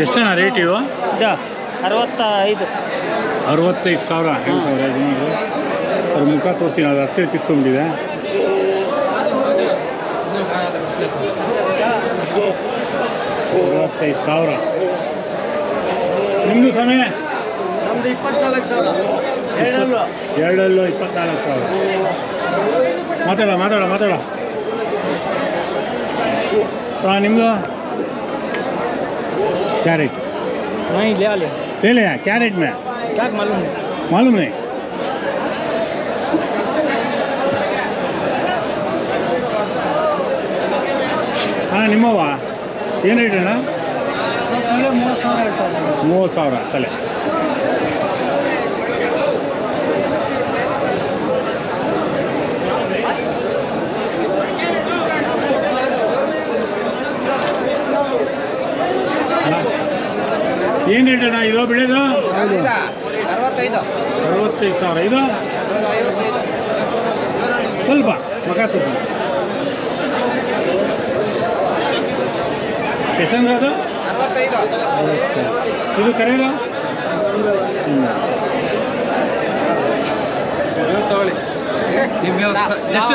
ಎಷ್ಟಣ್ಣ rate ಇವು? ಇದು ಅರವತ್ತ ಐದು ಅರವತ್ತೈದು ಸಾವಿರ ಹೇಳ್ತಾರೆ ಯಜಮಾನರು ಅವ್ರ ಮುಖ ತೋರಿಸ್ತೀನಿ ಅದು ಹತ್ತಿರ ಕಿತ್ಕೊಂಡ್ಬಿಟ್ಟಿದೆ ಅರವತ್ತೈದು ಸಾವಿರ. ನಿಮ್ಮದು ಸಮಯ ನಮ್ದು ಇಪ್ಪತ್ನಾಲ್ಕು ಸಾವಿರ. ಎರಡಲ್ಲೂ. ಎರಡಲ್ಲೂ ಇಪ್ಪತ್ನಾಲ್ಕು ಸಾವಿರ. ಮಾತಾಡ ಮಾತಾಡ ಮಾತಾಡ. ಹಾಂ ನಿಮ್ಮದು ಕ್ಯಾರೆಟ್ नहीं ले ले ले ले कैरेट में क्या मालूम है मालूम नहीं ಅಣ್ಣ ನಿಮ್ಮವ ಏನು ರೇಟ್ ಅಣ್ಣ ತಲೆ ಮೂವತ್ತು ಸಾವಿರ ಹೇಳ್ತಾ ಇದ್ದಾರೆ ಮೂವತ್ತು ಸಾವಿರ ತಲೆ ಏನು ರೇಟ್ ಅಣ್ಣ ಇದು ಬೆಳೆದು ಅರವತ್ತೈದು ಅರವತ್ತೈದು ಸಾವಿರ ಇದು ಸ್ವಲ್ಪ ಮಗ ತುಂಬ ಎಷ್ಟಂದ್ರೆ ಅದು ಅರವತ್ತೈದು. ಇದು ಕರೆಯಲ್ಲ ನಿಮ್ಮ ನಿಮ್ಗೆ ಜಸ್ಟ್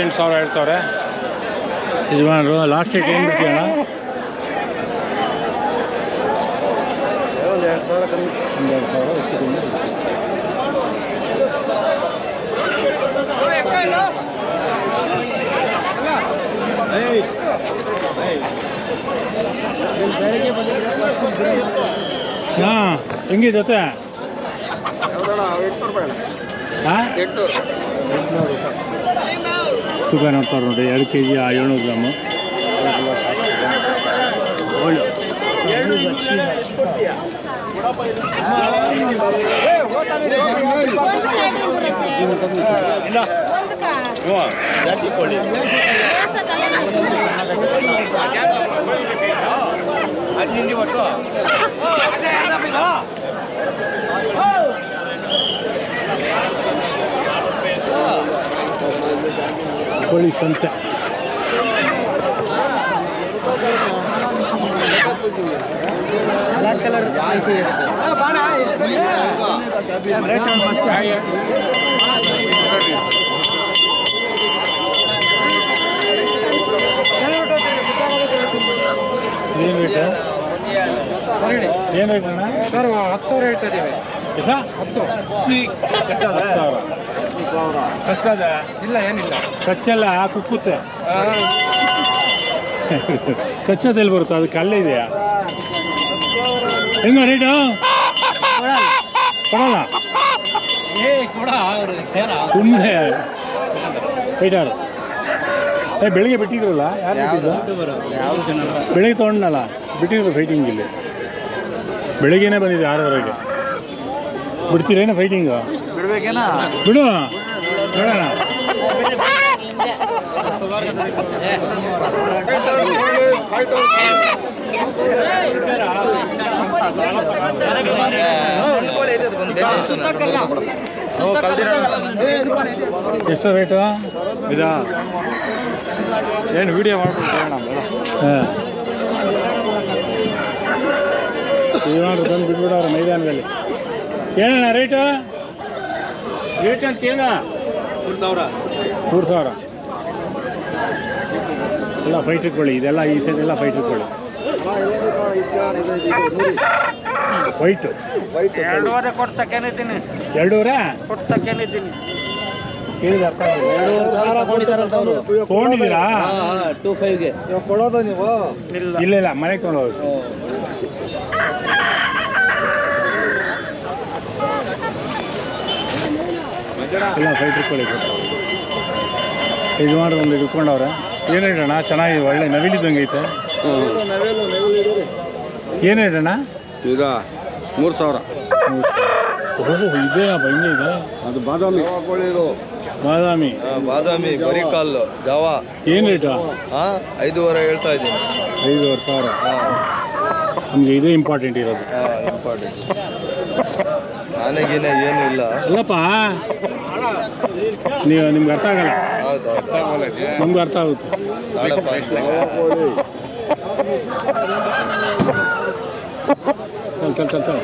ಅರವತ್ತೆಂಟು ಸಾವಿರ ಹೇಳ್ತವ್ರೆ. ಯಜಮಾನರು ಲಾಸ್ಟ್ ಡೇಟ್ ಏನು ಬಿಡ್ತೀಯಣ್ಣ ಒಂದು ಎರಡು ಸಾವಿರ ಕಮ್ಮಿ ಒಂದೆರಡು ಸಾವಿರ ಹೆಚ್ಚು ಕಮ್ಮಿ ಬಿಡ್ತೀವಿ. ಹಾಂ? ಹೆಂಗಿ ಜೊತೆ ಹಾಂ ಎಂಟು ರೂಪಾಯಿ. ಎಂಟುನೂರು ತೂಕ ನೋಡ್ತಾರೆ ನೋಡಿ ಎರಡು ಕೆ ಜಿ ಏಳ್ನೂರು ಗ್ರಾಮು. ಒಳ್ಳೆ. ಕೋಳಿ ಸಂತೆ ಏನು ರೇಟ್ ಏನು ರೇಟ್ ಅಣ್ಣ? ಸರ್ ಹತ್ತು ಸಾವಿರ ಹೇಳ್ತಾ ಇದ್ದೀವಿ. ಕಷ್ಟ ಅದ? ಇಲ್ಲ ಏನಿಲ್ಲ. ಕಚ್ಚಲ್ಲ ಕುಕ್ಕುತ್ತೆ ಕಚ್ಚೋದೆಲ್ಲಿ ಬರುತ್ತೆ? ಅದಕ್ಕೆ ಅಲ್ಲೇ ಇದೆಯಾ? ಹೆಂಗ ರೇಟು? ಕೊಡಲ್ಲ? ಸುಮ್ಮನೆ ಐಟಾರು ಏ ಬೆಳಿಗ್ಗೆ ಬಿಟ್ಟಿದ್ರಲ್ಲ? ಯಾರು ಬಿಟ್ಟಿದ್ದು? ಬೆಳಿಗ್ಗೆ ತೊಗೊಂಡಲ್ಲ ಬಿಟ್ಟಿದ್ರು ಫೈಟಿಂಗ್ ಇಲ್ಲಿ. ಬೆಳಿಗ್ಗೆನೇ ಬಂದಿದೆ ಆರೂವರೆಗೆ. ಬಿಡ್ತೀರೇನು ಫೈಟಿಂಗ್ ಬಿಡ್ಬೇಕೇನಾ? ಬಿಡು. ನೋಡೋಣ ಎಷ್ಟು ರೇಟು ಇದಾ ಏನು ವಿಡಿಯೋ ಮಾಡ್ಬಿಟ್ಟು ಹಾಂ. ಏನಾದ್ರು ತಂದು ಬಿಟ್ಬಿಡೋರು ಮೈದಾನದಲ್ಲಿ. ಏನಣ್ಣ ರೇಟು ರೇಟ್ ಅಂತ ಏನ? ಮೂರು ಸಾವಿರ. ಮೂರು ಸಾವಿರ. ಎಲ್ಲ ಫೈಟ್ ಇಟ್ಕೊಳ್ಳಿ ಇದೆಲ್ಲ ಈ ಸೈಡ್ ಎಲ್ಲ ಫೈಟ್ ಇಟ್ಕೊಳ್ಳಿ. ವೈಟು ಎರಡೂವರೆ ಕೊಡ್ತಕ್ಕೇನಿದ್ದೀನಿ ಎರಡೂವರೆ? ಕೊಡ್ತಕ್ಕೇನಿದ್ದೀನಿ ಕೇಳಿದ ಅರ್ಥ ಆಗಿಲ್ಲ. ತೊಗೊಂಡಿದ್ದೀರಾ? ಟೂ ಫೈವ್ಗೆ ಕೊಡೋದು ನೀವು? ಇಲ್ಲ. ಇಲ್ಲ ಇಲ್ಲ ಮನೆಗೆ ತೊಗೊಂಡು ಎಲ್ಲ ಫೈಟ್ರ್ ಇಟ್ಕೊಳ್ಳಿ ಇದು ಮಾಡಿ ಒಂದು ಇಟ್ಕೊಂಡವ್ರೆ ಏನು ಹೇಳೋಣ ಚೆನ್ನಾಗಿದೆ ಒಳ್ಳೆ ನವಿಲಿದ್ದಂಗೆ ಐತೆ. ಏನು ಹೇಳೋಣ ಈಗ ಮೂರು ಸಾವಿರ. ಓಹೋ ಇದೇ ಬಂಗೆ ಇದೆ? ಅದು ಬಾದಾಮಿ. ಬಾದಾಮಿ. ಬಾದಾಮಿ ಬರೀ ಕಾಲು ಜಾವ. ಏನು ರೇಟು ಹಾ ಐದೂವರೆ ಹೇಳ್ತಾ ಇದ್ದೀನಿ. ಐದುವರೆ ಸಾವಿರ. ನಮಗೆ ಇದೇ ಇಂಪಾರ್ಟೆಂಟ್ ಇರೋದು. ಇಂಪಾರ್ಟೆಂಟ್ ನನಗೇನೆ ಏನು ಇಲ್ಲ. ಅಲ್ಲಪ್ಪ ನೀವು ನಿಮ್ಗೆ ಅರ್ಥ ಆಗಲ್ಲ. ನಮ್ಗೆ ಅರ್ಥ ಆಗುತ್ತೆ. ಚಲ್ ಚಲ್ ಚಲ್ ಚಲ್.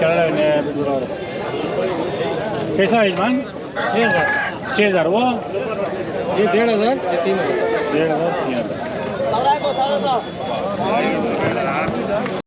ಕೆಳಗಡೆ ಕೇಸ ಯಜಮಾನ್? छः हज़ार। छः हज़ार। वो? ये डेढ़ हज़ार ये तीन हज़ार? डेढ़ हज़ार। तीन हज़ार